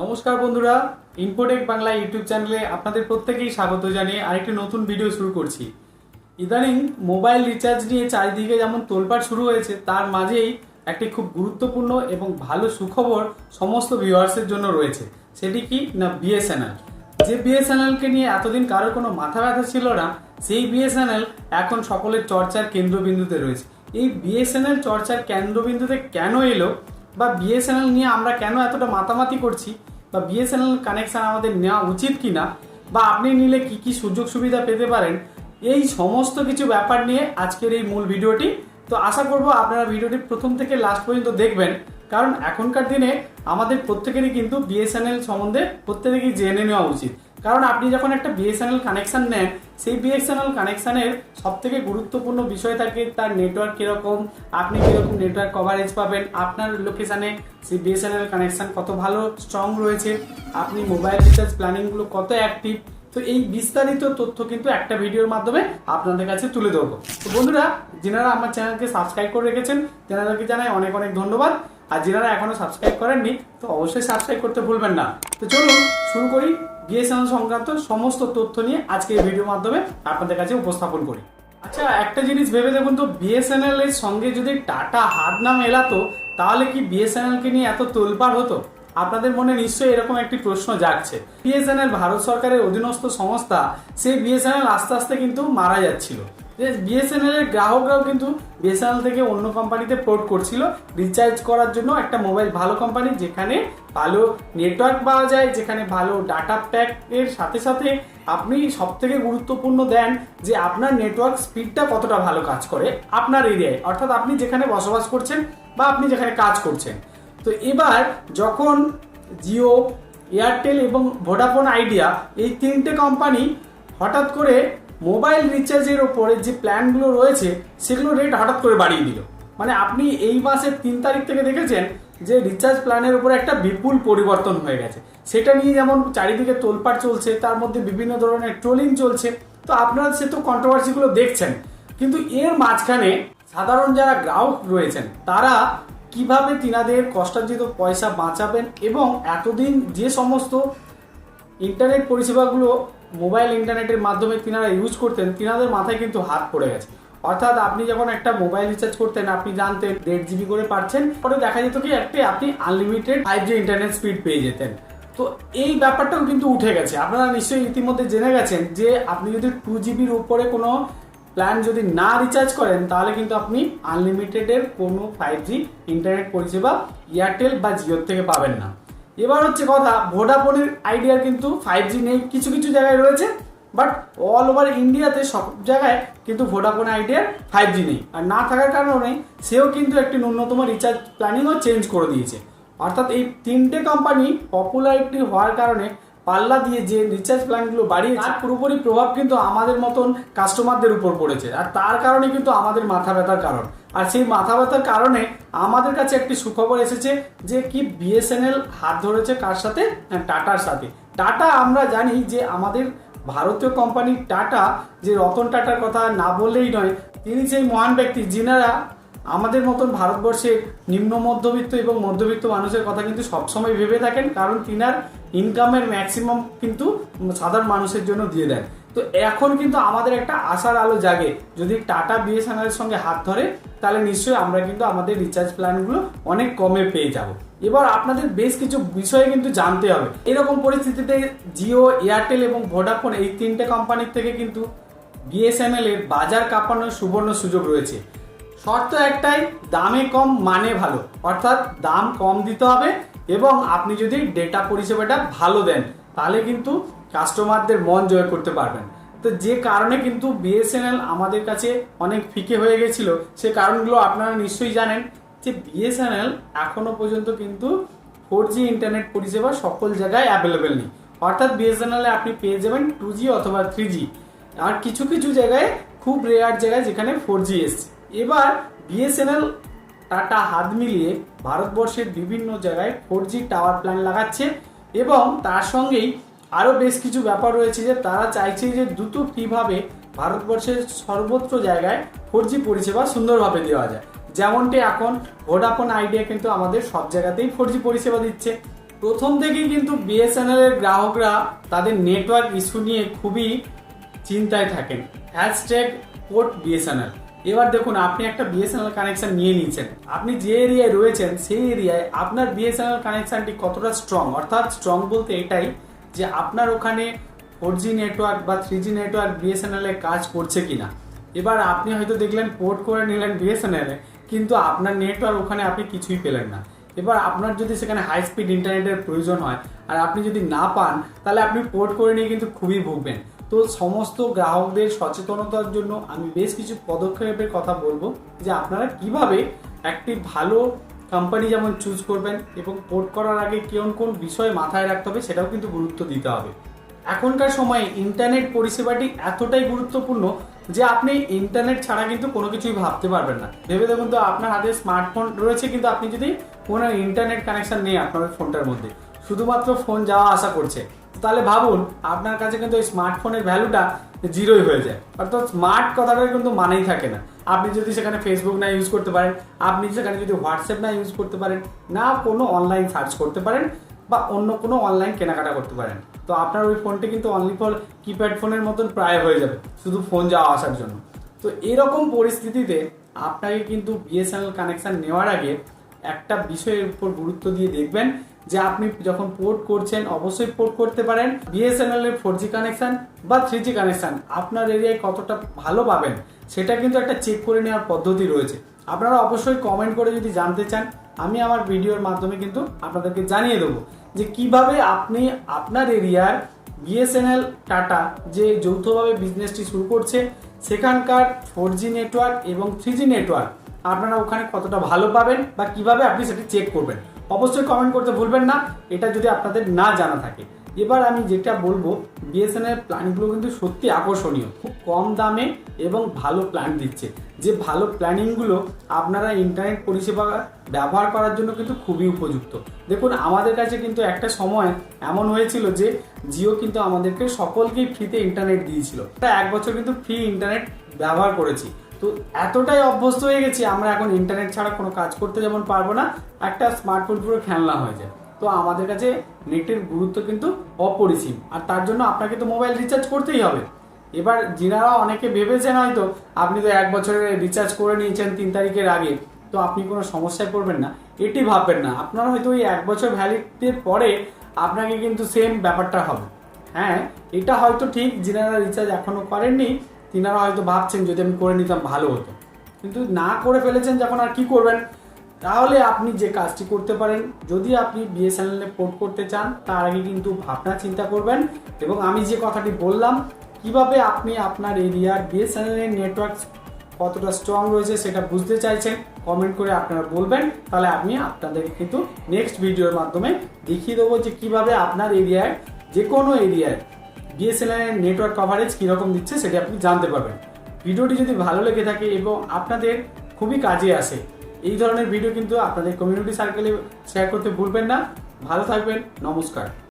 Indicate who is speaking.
Speaker 1: নমস্কার বন্ধুরা Infotech Bangla YouTube চ্যানেলে আপনাদের প্রত্যেকেই স্বাগত জানিয়ে আরেকটি নতুন ভিডিও শুরু করছি। ইদানিং মোবাইল রিচার্জ নিয়ে চারিদিকে যেমন তোলপাড় শুরু হয়েছে, তার মাঝেই একটি খুব গুরুত্বপূর্ণ এবং ভালো সুখবর সমস্ত ভিউয়ার্সের জন্য রয়েছে, সেটি কি না বিএসএনএল যে বিএসএনএলকে নিয়ে এতদিন কারোর কোনো মাথা ব্যথা ছিল না, সেই বিএসএনএল এখন সকলের চর্চার কেন্দ্রবিন্দুতে রয়েছে। এই বিএসএনএল চর্চার কেন্দ্রবিন্দুতে কেন এলো? বা বিএসএনএল নিয়ে আমরা কেন এতটা মাতামাতি করছি? বা বিএসএনএল কানেকশন আমাদের নেওয়া উচিত কিনা? বা আপনি নিলে কি কি সুযোগ সুবিধা পেতে পারেন? এই সমস্ত কিছু ব্যাপার নিয়ে আজকের এই মূল ভিডিওটি। তো আশা করব আপনারা ভিডিওটি প্রথম থেকে লাস্ট পর্যন্ত দেখবেন। কারণ এখনকার দিনে আমাদের প্রত্যেকেরই কিন্তু বিএসএনএল সম্বন্ধে প্রত্যেকেরই জেনে নেওয়া উচিত। কারণ আপনি যখন একটা বিএসএনএল কানেকশন নেন, সেই বিএসএনএল কানেকশানের সব থেকে গুরুত্বপূর্ণ বিষয় থাকে তার নেটওয়ার্ক কীরকম, আপনি কীরকম নেটওয়ার্ক কভারেজ পাবেন, আপনার লোকেশানে সেই বিএসএনএল কানেকশান কত ভালো স্ট্রং রয়েছে, আপনি মোবাইল রিচার্জ প্ল্যানিংগুলো কত অ্যাক্টিভ তো এই বিস্তারিত তথ্য কিন্তু একটা ভিডিওর মাধ্যমে আপনাদের কাছে তুলে ধরবো। তো বন্ধুরা যেনারা আমার চ্যানেলকে সাবস্ক্রাইব করে রেখেছেন তেনাদেরকে জানাই অনেক অনেক ধন্যবাদ। আর যেনারা এখনও সাবস্ক্রাইব করেননি, তো অবশ্যই সাবস্ক্রাইব করতে ভুলবেন না। তো চলুন, শুরু করি বিএসএনএল সংক্রান্ত সমস্ত তথ্য নিয়ে আজকে এই ভিডিওর মাধ্যমে আপনাদের কাছে উপস্থাপন করি। আচ্ছা একটা জিনিস ভেবে দেখুন তো, বিএসএনএল এর সঙ্গে যদি টাটা হাত নাম এলাতো, তাহলে কি বিএসএনএল কে নিয়ে এত তোলপাড় হতো? আপনাদের মনে নিশ্চয়ই এরকম একটি প্রশ্ন জাগছে। বিএসএনএল ভারত সরকারের অধীনস্থ সংস্থা, সেই বিএসএনএল আস্তে আস্তে কিন্তু মারা যাচ্ছিল। যে বিএসএনএল এর গ্রাহকরাও কিন্তু বিএসএনএল থেকে অন্য কোম্পানিতে পোর্ট করছিল। রিচার্জ করার জন্য একটা মোবাইল ভালো কোম্পানি যেখানে ভালো নেটওয়ার্ক পাওয়া যায়, যেখানে ভালো ডাটা প্যাক এর সাথে সাথে আপনি সব থেকে গুরুত্বপূর্ণ দেন যে আপনার নেটওয়ার্ক স্পিডটা কতটা ভালো কাজ করে আপনার এরিয়ায়। অর্থাৎ আপনি যেখানে বসবাস করছেন বা আপনি যেখানে কাজ করছেন। তো এবার যখন জিও এয়ারটেল এবং ভোডাফোন আইডিয়া এই তিনটে কোম্পানি হঠাৎ করে মোবাইল রিচার্জের ওপরে যে প্ল্যানগুলো রয়েছে, সেগুলো রেট হঠাৎ করে বাড়িয়ে দিল। মানে আপনি এই মাসের তিন তারিখ থেকে দেখেছেন যে রিচার্জ প্ল্যানের উপরে একটা বিপুল পরিবর্তন হয়ে গেছে। সেটা নিয়ে যেমন চারিদিকে তোলপাড় চলছে, তার মধ্যে বিভিন্ন ধরনের ট্রোলিং চলছে। তো আপনারা সে তো কন্ট্রোভার্সিগুলো দেখছেন। কিন্তু এর মাঝখানে সাধারণ যারা গ্রাহক রয়েছেন, তারা কীভাবে তিনাদের কষ্টার্জিত পয়সা বাঁচাবেন এবং এতদিন যে সমস্ত ইন্টারনেট পরিষেবাগুলো মোবাইল ইন্টারনেটের মাধ্যমে তিনারা ইউজ করতেন, তিনাদের মাথায় কিন্তু হাত পড়ে গেছে। অর্থাৎ আপনি যখন একটা মোবাইল রিচার্জ করতেন, আপনি জানতেন দেড় জিবি করে পাচ্ছেন পরে দেখা যেত কি একটি আপনি unlimited five G internet speed পেয়ে যেতেন। তো এই ব্যাপারটাও কিন্তু উঠে গেছে। আপনারা নিশ্চয়ই ইতিমধ্যে জেনে গেছেন যে আপনি যদি টু জিবির উপরে কোনো প্ল্যান যদি না রিচার্জ করেন, তাহলে কিন্তু আপনি আনলিমিটেডের কোনো ফাইভ জি ইন্টারনেট পরিষেবা এয়ারটেল বা জিওর থেকে পাবেন না। এবার হচ্ছে কথা, ভোডাফোনের আইডিয়া কিন্তু ফাইভ জি নেই, কিছু কিছু জায়গায় রয়েছে বাট অল ওভার ইন্ডিয়াতে সব জায়গায় কিন্তু ভোডাফোন আইডিয়ার ফাইভ জি নেই। আর না থাকার কারণে সেও কিন্তু একটি ন্যূনতম রিচার্জ প্ল্যানিংও চেঞ্জ করে দিয়েছে। অর্থাৎ এই তিনটে কোম্পানি পপুলারিটি হওয়ার কারণে পাল্লা দিয়ে যে রিচার্জ প্ল্যানগুলো বাড়িয়ে তার পুরোপুরি প্রভাব কিন্তু আমাদের মতন কাস্টমারদের উপর পড়েছে। আর তার কারণে কিন্তু আমাদের মাথা ব্যথার কারণ। আর সেই মাথা ব্যথার কারণে আমাদের কাছে একটি সুখবর এসেছে যে কি বিএসএনএল হাত ধরেছে কার সাথে? টাটার সাথে। টাটা আমরা জানি যে আমাদের ভারতীয় কোম্পানি টাটা, যে রতন টাটার কথা না বললেই নয়, তিনি সেই মহান ব্যক্তি যিনারা আমাদের মতন ভারতবর্ষের নিম্ন মধ্যবিত্ত এবং মধ্যবিত্ত মানুষের কথা কিন্তু সবসময় ভেবে থাকেন কারণ তিনার ইনকামের ম্যাক্সিমাম কিন্তু সাধারণ মানুষের জন্য দিয়ে দেন। তো এখন কিন্তু আমাদের একটা আশার আলো জাগে, যদি টাটা বিএসএনএল সঙ্গে হাত ধরে তাহলে নিশ্চয়ই আমরা কিন্তু আমাদের রিচার্জ প্ল্যানগুলো অনেক কমে পেয়ে যাব। এবার আপনাদের বেশ কিছু বিষয়ে কিন্তু জানতে হবে। এরকম পরিস্থিতিতে জিও, এয়ারটেল এবং ভোডাফোন এই তিনটে কোম্পানির থেকে কিন্তু বিএসএনএল এর বাজার কাঁপানোর সুবর্ণ সুযোগ রয়েছে। শর্ত একটাই, দামে কম মানে ভালো। অর্থাৎ দাম কম দিতে হবে এবং আপনি যদি ডেটা পরিষেবাটা ভালো দেন, তাহলে কিন্তু কাস্টমারদের মন জয় করতে পারবেন। তো যে কারণে কিন্তু বিএসএনএল আমাদের কাছে অনেক ফিকে হয়ে গেছিল, সে কারণগুলো আপনারা নিশ্চয়ই জানেন যে বিএসএনএল এখনও পর্যন্ত কিন্তু ফোর জি ইন্টারনেট পরিষেবা সকল জায়গায় অ্যাভেলেবেল নেই। অর্থাৎ বিএসএনএল আপনি পেয়ে যাবেন টু জি অথবা থ্রি জি আর কিছু কিছু জায়গায়, খুব রেয়ার জায়গায় যেখানে ফোর জি এসছে। এবার বিএসএনএল টাটা হাত মিলিয়ে ভারতবর্ষের বিভিন্ন জায়গায় ফোর জি টাওয়ার প্ল্যান লাগাচ্ছে এবং তার সঙ্গেই আরও বেশ কিছু ব্যাপার রয়েছে যে তারা চাইছে যে দ্রুত কীভাবে ভারতবর্ষের সর্বত্র জায়গায় ফোর জি পরিষেবা সুন্দরভাবে দেওয়া যায়। যেমনটি এখন ভোডাফোন আইডিয়া কিন্তু আমাদের সব জায়গাতেই ফোর জি পরিষেবা দিচ্ছে। প্রথম থেকেই কিন্তু বিএসএনএল এর গ্রাহকরা তাদের নেটওয়ার্ক ইস্যু নিয়ে খুবই চিন্তায় থাকেন। হ্যাশট্যাগ পোর্ট বিএসএনএল এবার দেখুন, আপনি একটা বিএসএনএল কানেকশন নিয়ে নিয়েছেন আপনি যে এরিয়ায় রয়েছেন, সেই এরিয়ায় আপনার বিএসএনএল কানেকশনটি কতটা স্ট্রং অর্থাৎ স্ট্রং বলতে এটাই যে আপনার ওখানে ফোর জি নেটওয়ার্ক বা থ্রি জি নেটওয়ার্ক বিএসএনএল কাজ করছে কিনা। এবার আপনি হয়তো দেখলেন পোর্ট করে নিলেন বিএসএনএল কিন্তু আপনার নেটওয়ার্ক ওখানে আপনি কিছুই পেলেন না। এবার আপনার যদি সেখানে হাই স্পিড ইন্টারনেটের প্রয়োজন হয়, আর আপনি যদি না পান, তাহলে আপনি পোর্ট করে নিয়ে কিন্তু খুবই ভুগবেন। তো সমস্ত গ্রাহকদের সচেতনতার জন্য আমি বেশ কিছু পদক্ষেপের কথা বলব, যে আপনারা কীভাবে একটি ভালো কোম্পানি যেমন চুজ করবেন এবং পোর্ট করার আগে কোন কোন বিষয় মাথায় রাখতে হবে সেটাও কিন্তু গুরুত্ব দিতে হবে। এখনকার সময়ে ইন্টারনেট পরিষেবাটি এতটাই গুরুত্বপূর্ণ যে আপনি ইন্টারনেট ছাড়া কিন্তু কোনো কিছুই ভাবতে পারবেন না। ভেবে দেখুন তো, আপনার হাতে স্মার্টফোন রয়েছে কিন্তু আপনি যদি কোনো ইন্টারনেট কানেকশন নেই আপনার ফোনটার মধ্যে, শুধুমাত্র ফোন যাওয়া আসা করছে, তাহলে ভাবুন আপনার কাছে কিন্তু এই স্মার্টফোনের ভ্যালুটা জিরোই হয়ে যায়। অর্থাৎ স্মার্ট কথাটার কিন্তু মানেই থাকে না। আপনি যদি সেখানে ফেসবুক না ইউজ করতে পারেন, আপনি সেখানে যদি হোয়াটসঅ্যাপ না ইউজ করতে পারেন, না কোনো অনলাইন সার্চ করতে পারেন বা অন্য কোনো অনলাইন কেনাকাটা করতে পারেন, তো আপনার ওই ফোনটি কিন্তু অনলি ফর কিপ্যাড ফোনের মতন প্রায় হয়ে যাবে, শুধু ফোন যাওয়া আসার জন্য। তো এরকম পরিস্থিতিতে আপনাকে কিন্তু বিএসএনএল কানেকশন নেওয়ার আগে একটা বিষয়ের উপর গুরুত্ব দিয়ে দেখবেন যে আপনি যখন পোর্ট করছেন, অবশ্যই পোর্ট করতে পারেন। বিএসএনএল এর ফোর জি কানেকশন বা থ্রি জি কানেকশন আপনার এরিয়ায় কতটা ভালো পাবেন, সেটা কিন্তু একটা চেক করে নেওয়ার পদ্ধতি রয়েছে। আপনারা অবশ্যই কমেন্ট করে যদি জানতে চান, আমি আমার ভিডিওর মাধ্যমে কিন্তু আপনাদেরকে জানিয়ে দেবো যে কীভাবে আপনি আপনার এরিয়ার বিএসএনএল টাটা যে যৌথভাবে বিজনেসটি শুরু করছে, সেখানকার ফোর জি নেটওয়ার্ক এবং থ্রি জি নেটওয়ার্ক আপনারা ওখানে কতটা ভালো পাবেন বা কীভাবে আপনি সেটি চেক করবেন। অবশ্যই কমেন্ট করতে ভুলবেন না, এটা যদি আপনাদের না জানা থাকে। এবার আমি যেটা বলব বিএসএনএল প্ল্যানগুলো কিন্তু সত্যি আকর্ষণীয়। খুব কম দামে এবং ভালো প্ল্যান দিচ্ছে। যে ভালো প্ল্যানিংগুলো আপনারা ইন্টারনেট পরিষেবা ব্যবহার করার জন্য কিন্তু খুবই উপযুক্ত। দেখুন, আমাদের কাছে কিন্তু একটা সময় এমন হয়েছিল যে জিও কিন্তু আমাদেরকে সকলকেই ফ্রিতে ইন্টারনেট দিয়েছিল। তা এক বছর কিন্তু ফ্রি ইন্টারনেট ব্যবহার করেছি। তো এতটাই অভ্যস্ত হয়ে গেছি, আমরা এখন ইন্টারনেট ছাড়া কোনো কাজ করতে যেমন পারব না, একটা স্মার্টফোন পুরো খেলনা হয়ে যায়। তো আমাদের কাছে নেটের গুরুত্ব কিন্তু অপরিসীম। আর তার জন্য আপনাকে তো মোবাইল রিচার্জ করতেই হবে। এবার যিনারা অনেকে ভেবেছেন হয়তো, আপনি তো এক বছরের রিচার্জ করে নিয়েছেন তিন তারিখের আগে, তো আপনি কোনো সমস্যায় পড়বেন না। এটি ভাববেন না। আপনার হয়তো ওই এক বছর ভ্যালিডের পরে আপনাকে কিন্তু সেম ব্যাপারটা হবে। হ্যাঁ এটা হয়তো ঠিক, যিনারা রিচার্জ এখনও করেননি তিনারা হয়তো ভাবছেন যদি আমি করে নিতাম, ভালো হতো। কিন্তু না করে ফেলেছেন যখন আর কি করবেন? তাহলে আপনি যে কাজটি করতে পারেন, যদি আপনি বিএসএনএল পোর্ট করতে চান, তার আগে কিন্তু ভাবনা চিন্তা করবেন এবং আমি যে কথাটি বললাম, কীভাবে আপনি আপনার এরিয়ার বিএসএনএল এর নেটওয়ার্ক কতটা স্ট্রং রয়েছে সেটা বুঝতে চাইছেন কমেন্ট করে আপনারা বলবেন। তাহলে আমি আপনাদের কিন্তু নেক্সট ভিডিওর মাধ্যমে দেখিয়ে দেবো যে কীভাবে আপনার এরিয়ায় যে কোনো এরিয়ায় এর নেটওয়ার্ক কভারেজ কীরকম দিচ্ছে সেটা আপনি জানতে পারবেন। ভিডিওটি যদি ভালো লেগে থাকে এবং আপনাদের খুবই কাজে আসে, এই ধরনের ভিডিও কিন্তু আপনাদের কমিউনিটি সার্কেলে শেয়ার করতে ভুলবেন না। ভালো থাকবেন, নমস্কার।